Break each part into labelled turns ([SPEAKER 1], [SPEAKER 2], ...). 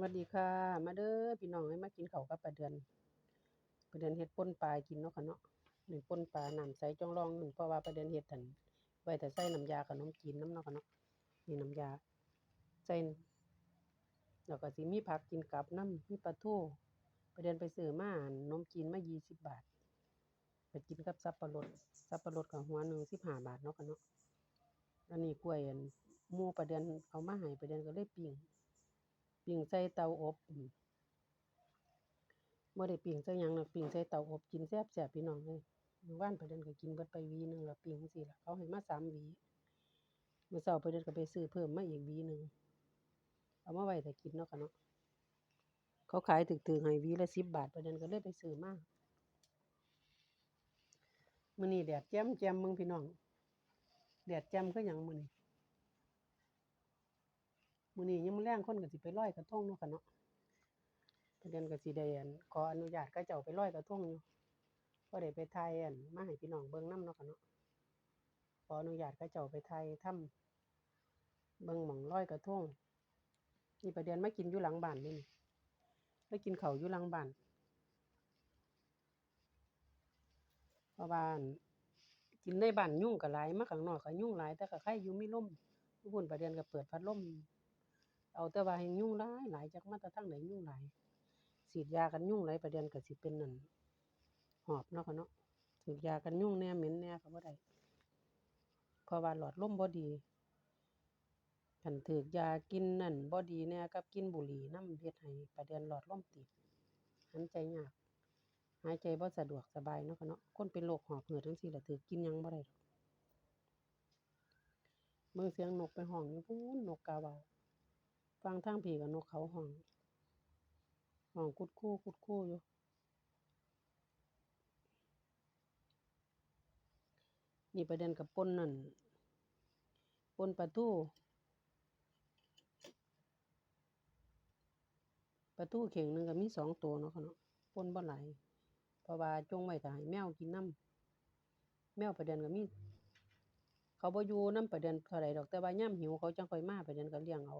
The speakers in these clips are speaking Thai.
[SPEAKER 1] สวัสดีค่ะ มาเด้อพี่น้องให้มากินเขากับปลาเดือนปลาเดือนเฮ็ดป่นปลากินเนาะค่ะเนาะหนึ่งป่นปลาน้ำใสจ้องรองหนึ่งเพราะว่าปลาเดือนเฮ็ดอั่นไว้แต่ใส่น้ำยาขนมจีนน้ำเนาะค่ะเนาะนี่น้ำยาใส่แล้วก็สิมีผักกินกับน้ำมีปลาทูปลาเดือนไปซื้อมาอั่นนมจีนมา20บบาทไปกินกับสับปะรดสับปะรดก็หัวหนึ่ง15บห้าบาทเนาะค่ะเนาะอันนี้กล้วยอันหมูปลาเดือนเอามาให้ปลาเดือนก็เลยปิ้ง ปิ้งใส่เตาอบอืมบ่ได้ปิ้งใส่หยังดอกปิ้งใส่เตาอบกินแซ่บๆพี่น้องเอ้ยมื้อวานประเด็นก็กินเบิดไปวีหนึงแล้วปิ้งจั่งซี้ล่ะเขาให้มาสามวีมื้อเช้าประเด็นก็ไปซื้อเพิ่มมาอีกวีหนึงเอามาไว้ถ้ากินเนาะค่ะเนาะเขาขายถูกๆให้วีละ10บบาทประเด็นก็เลยไปซื้อมามื้อนี้แดดแจ่มๆเบิ่งพี่น้องแดดแจ่มคือหยังมื้อนี้ มื้อนี้ยามมื้อแลงคนก็สิไปลอยกระทงเนาะค่ะเนาะประเด็นก็สิได้อันขออนุญาตเขาเจ้าไปลอยกระทงอยู่บ่ได้ไปถ่ายอั่นมาให้พี่น้องเบิ่งนำเนาะค่ะเนาะขออนุญาตเขาเจ้าไปถ่ายทำเบิ่งหม้องลอยกระทงนี่ประเด็นมากินอยู่หลังบ้านนี่นี่กินเขาอยู่หลังบ้านเพราะว่านกินในบ้านยุ่งก็หลายมาข้างนอกก็ยุ่งหลายแต่ก็ใครอยู่มีลมอยู่พุ่นประเด็นก็เปิดพัดลม เอาแต่ว่าแฮ่งยุงหลายหลายจักมาแต่ทางไหนยุ่งหลายฉีดยากันยุ่งหลายประเด็นก็สิเป็นนั่นหอบเนาะค่ะเนาะฉีดยากันยุ่งแน่เหม็นแน่ก็บ่ได้เพราะว่าหลอดลมบ่ดีคันถูกยากินนั่นบ่ดีแน่กับกินบุหรี่นำเฮ็ดให้ประเด็นหลอดลมตีบหายใจยากหายใจบ่สะดวกสบายเนาะค่ะเนาะคนเป็นโรคหอบหืดจังซี่ละถูกกินยังบ่ได้เบิ่งเสียงนกไปห้องอยู่พู้นนกกาเหว่า ฟังทางพี่ก็นกเขาห้องห้องกุดคู่กุดคู่อยู่นี่ประเด็นกับปนนั่นปนปลาทูปลาทูเข่งหนึงก็มีสองตัวเนาะค่ะเนาะปนบ่ไหลเพราะว่าจงไว้ถ้าให้แมวกินน้ำแมวประเด็นก็มีเขาบ่อยู่นำประเด็นเท่าใดดอกแต่ว่ายามหิวเขาจังค่อยมาประเด็นก็เลี้ยงเอา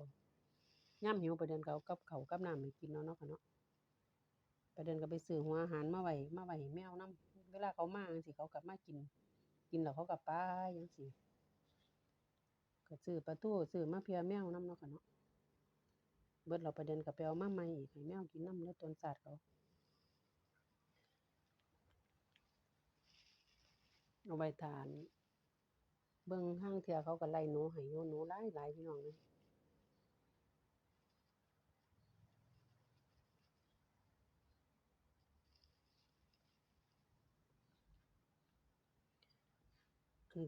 [SPEAKER 1] ยามหิวประเด็นก็เอากับเขากับน้ำให้กินเนาะเนาะค่ะเนาะประเด็นก็ไปซื้อหัวอาหารมาไว้มาไว้ให้แมวน้ำเวลาเขามาจั่งซี้เขาก็มากิน กินแล้วเขาก็ไปจังซี้ก็ซื้อปลาทูซื้อมาเพื่อแมวน้ำเนาะค่ะเนาะเบิดแล้วประเด็นก็ไปเอามาใหม่อีกให้แมวกินน้ำแล้วต้นสัตว์เขาเอาไว้ท่าน เบิ่งห่างเทื่อเขาก็ไล่หนูให้อยู่หนูหลายหลายพี่น้องเอ้ย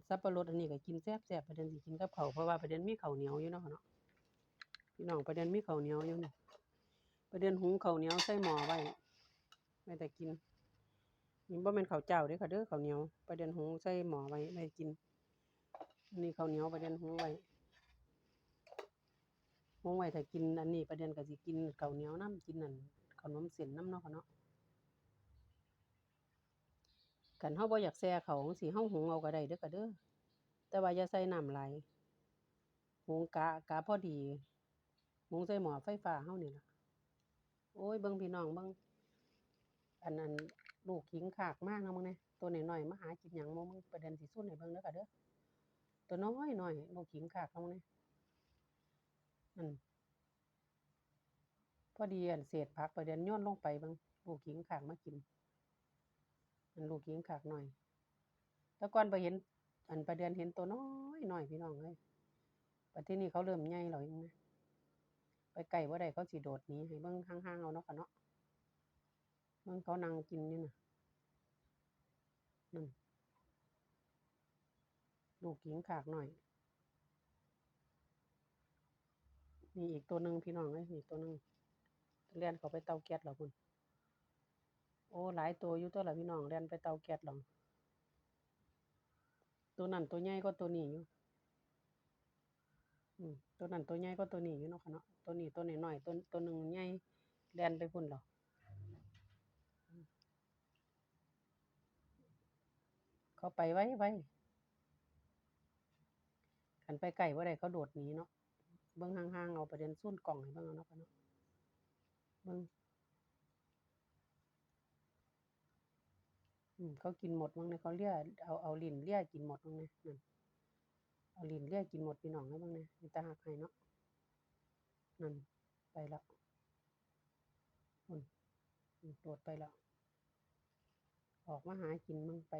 [SPEAKER 1] สับปะรดอันนี้ก็กินแซ่บๆประเด็นสิกินกับข้าเพราะว่าประเด็นมีข้าวเหนียวอยู่เนาะเนาะพี่น้องประเด็นมีข้าวเหนียวอยู่นี่ประเด็นหุงข้าวเหนียวใส่หม้อไว้ไว้แต่กินนี่บ่แม่นข้าวเจ้าเด้อค่ะเด้อข้าวเหนียวประเด็นหุงใส่หม้อไว้ไว้กินอันนี้ข้าวเหนียวประเด็นหุงไว้หุงไว้ถ้ากินอันนี้ประเด็นก็สิกินข้าวเหนียวนํกินนั่นขนมเส้นนำเนาะเนาะ คันเราบ่อยากแช่ข้าวจั่งซี้เราหุงเอาก็ได้เด้อค่ะเด้อแต่ว่าอย่าใส่น้ำหลหุงกะกะพอดีหุงใส่หม้อไฟฟ้าเรานี่ล่ะโอ๊ยเบิ่งพี่น้องเบิ่งอันนั้นลูกขิงขากมากนะมึงเนี่ยตัวหน้อยๆมาหากินหยังมึงประเด็นสิสุ่นให้เบิ่งเด้อค่ะเด้อตัวน้อยหน้อยลูกขิงขากนะมึงเนี่ยนั่นพอดีอันเศษผักประเด็นโยนลงไปเบิ่งลูกขิงขากมากิน อันลูกขิงขากน้อย แต่ก่อนบ่เห็น อันประเดือนเห็นตัวน้อยหน้อยพี่น้องเอ้ยบัดทีนี้เขาเริ่มใหญ่แล้วยังนะไปใกล้บ่ได้เขาสิโดดนี้ให้เบิ่งห่างๆเอาเนาะค่ะเนาะเบิ่งเขานั่งกินอยู่น่ะนั่นลูกขิงขากน้อยนี่อีกตัวหนึ่งพี่น้องเอ้ยนี่ตัวหนึ่งเลียนเขาไปเตาแก๊สแล้วพุ่น โอ้หลายตัวอยู่ตัวละพี่น้องเลียนไปเตาแก๊สแล้วตัวนั้นตัวใหญ่กว่าตัวนี้อยู่ตัวนั้นตัวใหญ่กว่าตัวนี้อยู่เนาะค่ะเนาะตัวนี้ตัวน้อยๆตัวตัวหนึ่งใหญ่แล่นไปพุ่นแล้วอืมเขาไปไว้ไวคันไปใกล้บ่ได้เขาโดดหนีเนาะเบิ่งห่างๆเอาประเด็นซุนกล้องให้เบิ่งเอาเนาะค่ะเนาะเบิ่งอืม เขากินหมดบ้างนะเขาเลียเอาเอาลิ้นเลียกินหมดบ้างนะนั่นเอาลิ้นเลียกินหมดพี่น้องแล้วบ้างนี่ยเป็นตาหักให้เนาะนั่นไปแล้วพุ่นอืมโดดไปแล้วออกมาหากินมึงไป